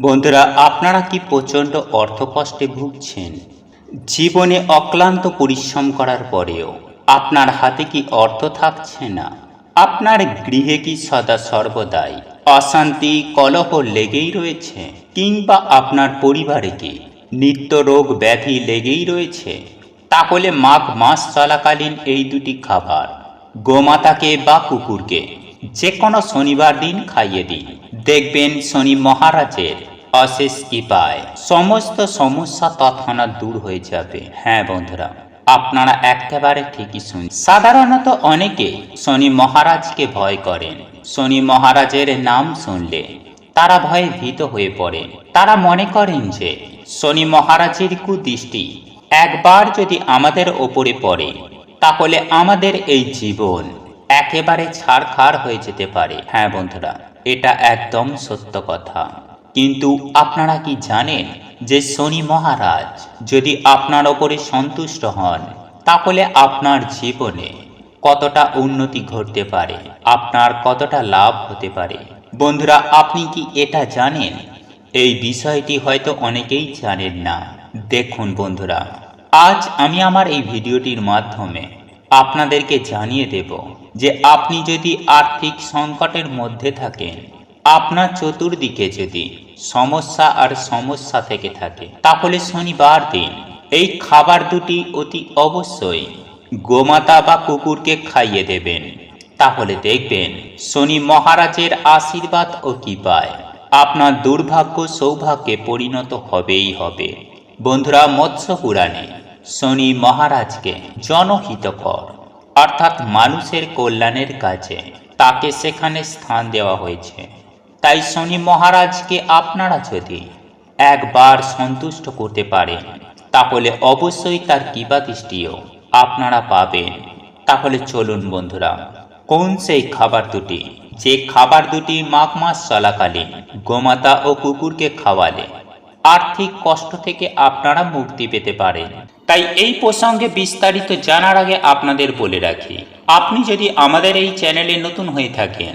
বন্ধুরা, আপনারা কি প্রচণ্ড অর্থকষ্টে ভুগছেন? জীবনে অক্লান্ত পরিশ্রম করার পরেও আপনার হাতে কি অর্থ থাকছে না? আপনার গৃহে কি সদা সর্বদাই অশান্তি, কলহ লেগেই রয়েছে? কিংবা আপনার পরিবারে কি নিত্য রোগ ব্যাধি লেগেই রয়েছে? তাহলে মাঘ মাস চলাকালীন এই দুটি খাবার, গোমাতাকে বা কুকুরকে যে কোনো শনিবার দিন খাইয়ে দিন। দেখবেন শনি মহারাজের অশেষ কৃপায়। সমস্ত সমস্যা তৎক্ষণাৎ দূর হয়ে যাবে। হ্যাঁ বন্ধুরা, আপনারা একেবারে ঠিকই শুন সাধারণত অনেকে শনি মহারাজকে ভয় করেন। শনি মহারাজের নাম শুনলে তারা ভয়ে ভীত হয়ে পড়েন তারা মনে করেন যে শনি মহারাজের কুদৃষ্টি একবার যদি আমাদের ওপরে পড়ে, তাহলে আমাদের এই জীবন একেবারে ছাড়খাড় হয়ে যেতে পারে। হ্যাঁ বন্ধুরা, এটা একদম সত্য কথা। কিন্তু আপনারা কি জানেন যে শনি মহারাজ যদি আপনার ওপরে সন্তুষ্ট হন, তাহলে আপনার জীবনে কতটা উন্নতি ঘটতে পারে, আপনার কতটা লাভ হতে পারে? বন্ধুরা, আপনি কি এটা জানেন? এই বিষয়টি হয়তো অনেকেই জানেন না। দেখুন বন্ধুরা, আজ আমি আমার এই ভিডিওটির মাধ্যমে আপনাদেরকে জানিয়ে দেব যে আপনি যদি আর্থিক সংকটের মধ্যে থাকেন আপনার চতুর্দিকে যদি সমস্যা আর সমস্যা থেকে থাকে, তাহলে শনিবার দিন। এই খাবার দুটি অতি অবশ্যই গোমাতা বা কুকুরকে খাইয়ে দেবেন। তাহলে দেখবেন শনি মহারাজের আশীর্বাদ ও কৃপায় আপনার দুর্ভাগ্য সৌভাগ্যে পরিণত হবেই হবে। বন্ধুরা, মৎস্য পুরাণে শনি মহারাজকে জনহিতকর, অর্থাৎ মানুষের কল্যাণের কাজে তাকে সেখানে স্থান দেওয়া হয়েছে। তাই শনি মহারাজকে আপনারা যদি একবার সন্তুষ্ট করতে পারেন, তাহলে অবশ্যই তার কৃপা দৃষ্টিও আপনারা পাবেন। তাহলে চলুন বন্ধুরা, কোন সেই খাবার দুটি? যে খাবার দুটি মাঘ মাস চলাকালীন গোমাতা ও কুকুরকে খাওয়ালে আর্থিক কষ্ট থেকে আপনারা মুক্তি পেতে পারেন। তাই এই প্রসঙ্গে বিস্তারিত জানার আগে আপনাদের বলে রাখি, আপনি যদি আমাদের এই চ্যানেলে নতুন হয়ে থাকেন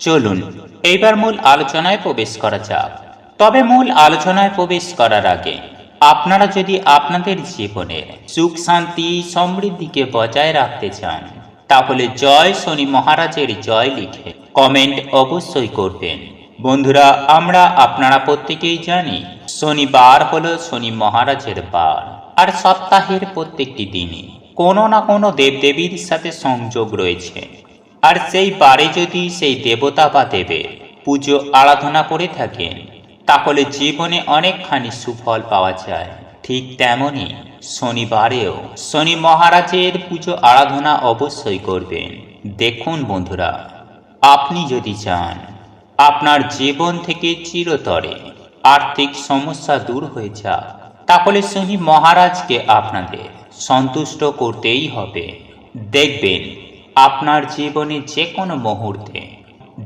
চলুন এইবার মূল আলোচনায় প্রবেশ করা যাক। তবে মূল আলোচনায় প্রবেশ করার আগে, আপনারা যদি আপনাদের জীবনে সুখ, শান্তি, সমৃদ্ধিকে বজায় রাখতে চান, তাহলে জয় শনি মহারাজের জয় লিখে কমেন্ট অবশ্যই করবেন। বন্ধুরা, আমরা আপনারা প্রত্যেকেই জানি, শনিবার হলো শনি মহারাজের বার, আর সপ্তাহের প্রত্যেকটি দিনই কোনো না কোনো দেবদেবীর সাথে সংযোগ রয়েছে। আর সেই বারে যদি সেই দেবতা বা দেবের পুজো আরাধনা করে থাকেন, তাহলে জীবনে অনেকখানি সুফল পাওয়া যায়। ঠিক তেমনই শনিবারেও শনি মহারাজের পুজো আরাধনা অবশ্যই করবেন। দেখুন বন্ধুরা, আপনি যদি চান, আপনার জীবন থেকে চিরতরে আর্থিক সমস্যা দূর হয়ে যাক, তাহলে শনি মহারাজকে আপনাদের সন্তুষ্ট করতেই হবে। দেখবেন আপনার জীবনে যে কোনো মুহূর্তে,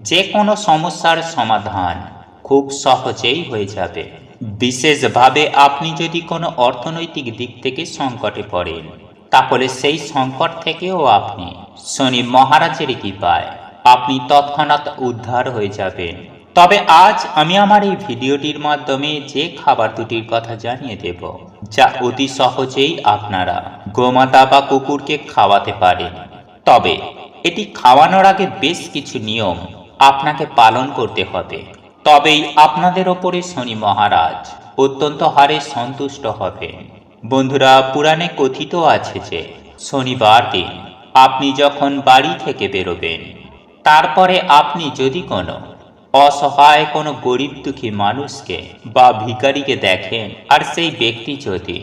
যে কোনো সমস্যার সমাধান খুব সহজেই হয়ে যাবে। বিশেষভাবে আপনি যদি কোনো অর্থনৈতিক দিক থেকে সংকটে পড়েন, তাহলে সেই সংকট থেকেও আপনি শনি মহারাজের কৃপায় আপনি তৎক্ষণাৎ উদ্ধার হয়ে যাবেন। তবে আজ আমি আমার এই ভিডিওটির মাধ্যমে যে খাবার দুটির কথা জানিয়ে দেব, যা অতি সহজেই আপনারা গোমাতা বা কুকুরকে খাওয়াতে পারেন। তবে এটি খাওয়ানোর আগে বেশ কিছু নিয়ম আপনাকে পালন করতে হবে। তবেই আপনাদের ওপরে শনি মহারাজ অত্যন্ত হারে সন্তুষ্ট হবেন। বন্ধুরা, পুরাণে কথিত আছে যে, শনিবার দিন আপনি যখন বাড়ি থেকে বেরোবেন, তারপরে আপনি যদি কোনো অসহায় কোনো গরিব দুঃখী মানুষকে বা ভিখারিকে দেখেন আর সেই ব্যক্তি যদি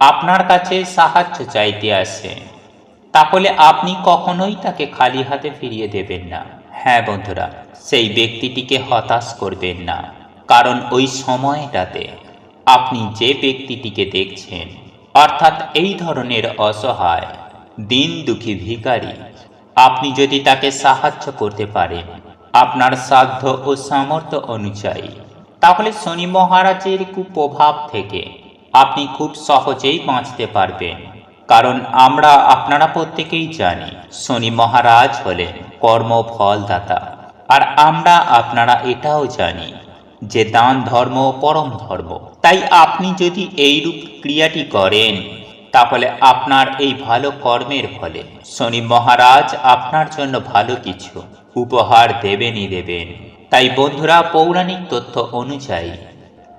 আপনার কাছে সাহায্য চাইতে আসে তাহলে আপনি কখনোই তাকে খালি হাতে ফিরিয়ে দেবেন না। হ্যাঁ বন্ধুরা, সেই ব্যক্তিটিকে হতাশ করবেন না, কারণ ওই সময়টাতে আপনি যে ব্যক্তিটিকে দেখছেন, অর্থাৎ এই ধরনের অসহায়, দিন দুঃখী ভিখারি, আপনি যদি তাকে সাহায্য করতে পারেন, আপনার সাধ্য ও সামর্থ্য অনুযায়ী, তাহলে শনি মহারাজের কুপ্রভাব থেকে আপনি খুব সহজেই বাঁচতে পারবেন। কারণ আমরা আপনারা প্রত্যেকেই জানি, শনি মহারাজ হলেন কর্মফলদাতা। আর আমরা আপনারা এটাও জানি যে দান ধর্ম পরম ধর্ম। তাই আপনি যদি এইরূপ ক্রিয়াটি করেন, তাহলে আপনার এই ভালো কর্মের ফলে শনি মহারাজ আপনার জন্য ভালো কিছু উপহার দেবেনই দেবেন। তাই বন্ধুরা, পৌরাণিক তথ্য অনুযায়ী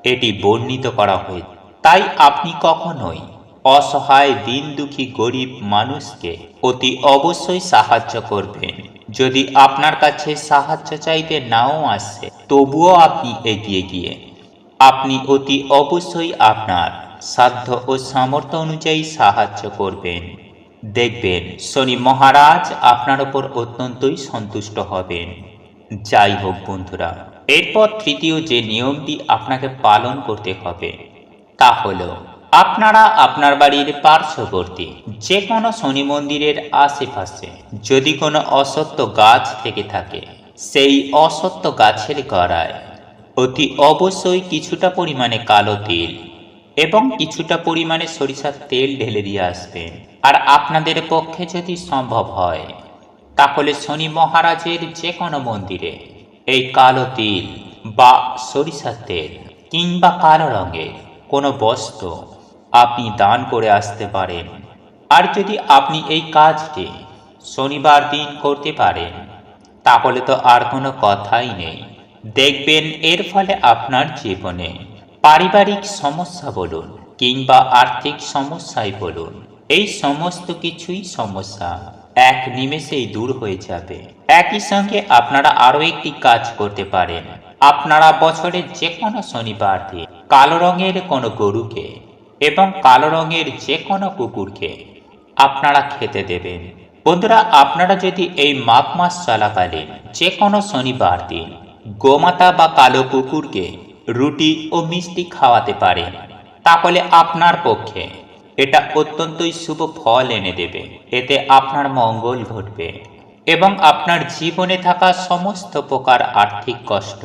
এটি বর্ণিত করা হয়েছে। তাই আপনি কখনোই অসহায় দিন দুঃখী গরিব মানুষকে অতি অবশ্যই সাহায্য করবেন। যদি আপনার কাছে সাহায্য চাইতে নাও আসে, তবুও আপনি এগিয়ে গিয়ে। আপনি অতি অবশ্যই আপনার সাধ্য ও সামর্থ্য অনুযায়ী সাহায্য করবেন। দেখবেন, শনি মহারাজ আপনার ওপর অত্যন্তই সন্তুষ্ট হবেন। যাই হোক বন্ধুরা, এরপর তৃতীয় যে নিয়মটি আপনাকে পালন করতে হবে, তা হলো আপনারা আপনার বাড়ির পার্শ্ববর্তী যে কোনো শনি মন্দিরের আশেপাশে যদি কোনো অসত্য গাছ থেকে থাকে, সেই অসত্য গাছের গড়ায় অতি অবশ্যই কিছুটা পরিমাণে কালো তিল এবং কিছুটা পরিমাণে সরিষার তেল ঢেলে দিয়ে আসবেন। আর আপনাদের পক্ষে যদি সম্ভব হয়, তাহলে শনি মহারাজের যে কোনো মন্দিরে এই কালো তিল বা সরিষার তেল কিংবা কালো রঙের কোনো বস্ত্র আপনি দান করে আসতে পারেন। আর যদি আপনি এই কাজটি শনিবার দিন করতে পারেন, তাহলে তো আর কোনো কথাই নেই। দেখবেন এর ফলে আপনার জীবনে পারিবারিক সমস্যা বলুন কিংবা আর্থিক সমস্যাই বলুন, এই সমস্ত কিছুই সমস্যা এক নিমেষেই দূর হয়ে যাবে। একই সঙ্গে আপনারা আরও একটি কাজ করতে পারেন। আপনারা বছরের যে কোনো শনিবার দিন কালো রঙের কোনো গরুকে এবং কালো রঙের যে কোনো কুকুরকে আপনারা খেতে দেবেন। বন্ধুরা, আপনারা যদি এই মাঘ মাস চলাকালীন যে কোনো শনিবার দিন গোমাতা বা কালো কুকুরকে রুটি ও মিষ্টি খাওয়াতে পারেন, তাহলে আপনার পক্ষে এটা অত্যন্তই শুভ ফল এনে দেবে। এতে আপনার মঙ্গল ঘটবে এবং আপনার জীবনে থাকা সমস্ত প্রকার আর্থিক কষ্ট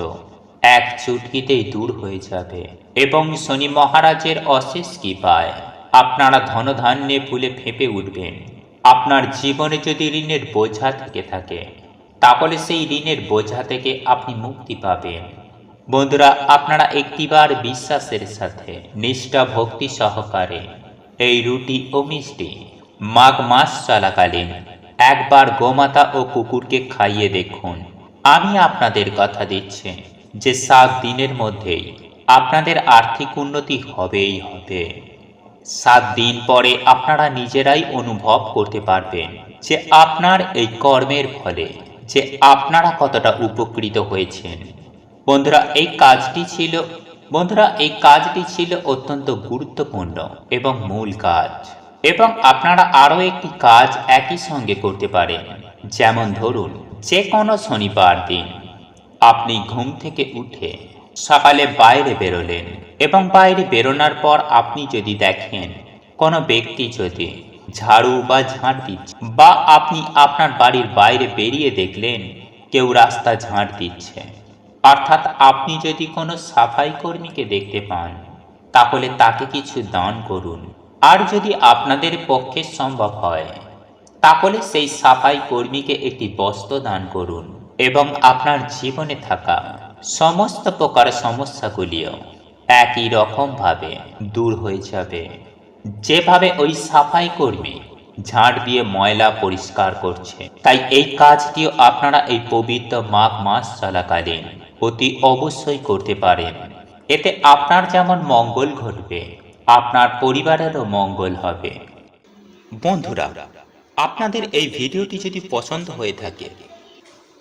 এক চুটকিতেই দূর হয়ে যাবে এবং শনি মহারাজের অশেষ কৃপায় আপনারা ধনধান্যে ফুলে ফেঁপে উঠবেন। আপনার জীবনে যদি ঋণের বোঝা থেকে থাকে, তাহলে সেই ঋণের বোঝা থেকে আপনি মুক্তি পাবেন। বন্ধুরা, আপনারা একটিবার বিশ্বাসের সাথে নিষ্ঠা ভক্তি সহকারে এই রুটি ও মিষ্টি মাঘ মাস চলাকালীন একবার গোমাতা ও কুকুরকে খাইয়ে দেখুন। আমি আপনাদের কথা দিচ্ছি। যে সাত দিনের মধ্যেই আপনাদের আর্থিক উন্নতি হবেই হবে সাত দিন পরে আপনারা নিজেরাই অনুভব করতে পারবেন যে আপনার এই কর্মের ফলে যে আপনারা কতটা উপকৃত হয়েছেন। বন্ধুরা, এই কাজটি ছিল, বন্ধুরা, এই কাজটি ছিল অত্যন্ত গুরুত্বপূর্ণ এবং মূল কাজ। এবং আপনারা আরও একটি কাজ একই সঙ্গে করতে পারেন। যেমন ধরুন যে কোনো শনিবার দিন আপনি ঘুম থেকে উঠে সকালে বাইরে বেরোলেন এবং বাইরে বেরোনোর পর আপনি যদি দেখেন কোনো ব্যক্তি যদি ঝাড়ু বা ঝাঁট দিচ্ছে বা আপনি আপনার বাড়ির বাইরে বেরিয়ে দেখলেন, কেউ রাস্তা ঝাঁট দিচ্ছে। অর্থাৎ আপনি যদি কোনো সাফাই কর্মীকে দেখতে পান, তাহলে তাকে কিছু দান করুন। আর যদি আপনাদের পক্ষে সম্ভব হয়, তাহলে সেই সাফাই কর্মীকে একটি বস্ত্র দান করুন। এবং আপনার জীবনে থাকা সমস্ত প্রকার সমস্যাগুলিও একই রকমভাবে দূর হয়ে যাবে। যেভাবে ওই সাফাই কর্মী ঝাড় দিয়ে ময়লা পরিষ্কার করছে, তাই এই কাজটিও আপনারা এই পবিত্র মাঘ মাস চলাকালীন অতি অবশ্যই করতে পারেন। এতে আপনার যেমন মঙ্গল ঘটবে, আপনার পরিবারেরও মঙ্গল হবে। বন্ধুরা, আপনাদের এই ভিডিওটি যদি পছন্দ হয়ে থাকে